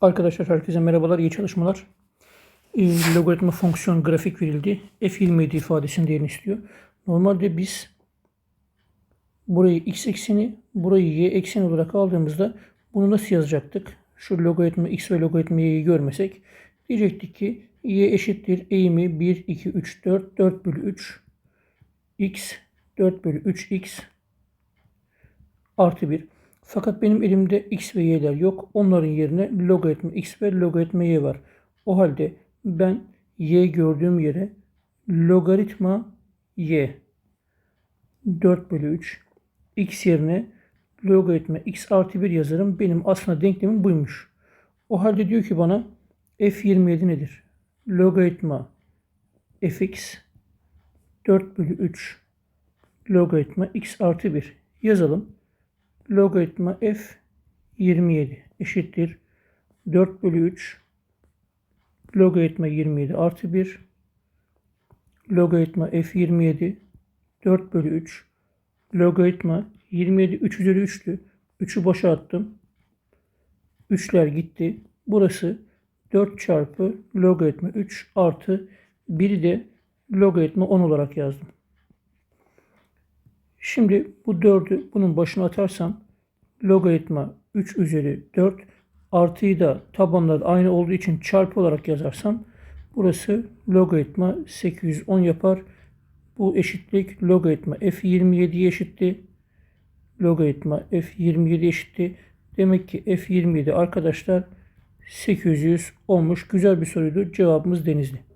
Arkadaşlar herkese merhabalar, iyi çalışmalar. Ee, logaritma fonksiyon grafik verildi. F27 ifadesini değerini istiyor. Normalde biz burayı x ekseni, burayı y ekseni olarak aldığımızda bunu nasıl yazacaktık? Şu logaritma x ve logaritma y'yi görmesek diyecektik ki y eşittir eğimi 1, 2, 3, 4, 4 bölü 3 x 4 bölü 3x artı 1. Fakat benim elimde x ve y'ler yok. Onların yerine logaritma x ve logaritma y var. O halde ben y gördüğüm yere logaritma y 4 bölü 3 x yerine logaritma x artı 1 yazarım. Benim aslında denklemim buymuş. O halde diyor ki bana f27 nedir? Logaritma fx 4 bölü 3 logaritma x artı 1 yazalım. Logaritma f 27 eşittir 4 bölü 3 logaritma 27 artı 1 logaritma f 27 4 bölü 3 logaritma 27 3 üzeri 3'tü. 3'ü boşa attım. 3'ler gitti. Burası 4 çarpı logaritma 3 artı 1'i de logaritma 10 olarak yazdım. Şimdi bu 4'ü bunun başına atarsam logaritma 3 üzeri 4 artıyı da tabanlar aynı olduğu için çarpı olarak yazarsam burası logaritma 810 yapar. Bu eşitlik logaritma f27 eşitti. Logaritma f27 eşitti. Demek ki f27 arkadaşlar 800 olmuş. Güzel bir soruydu. Cevabımız Denizli.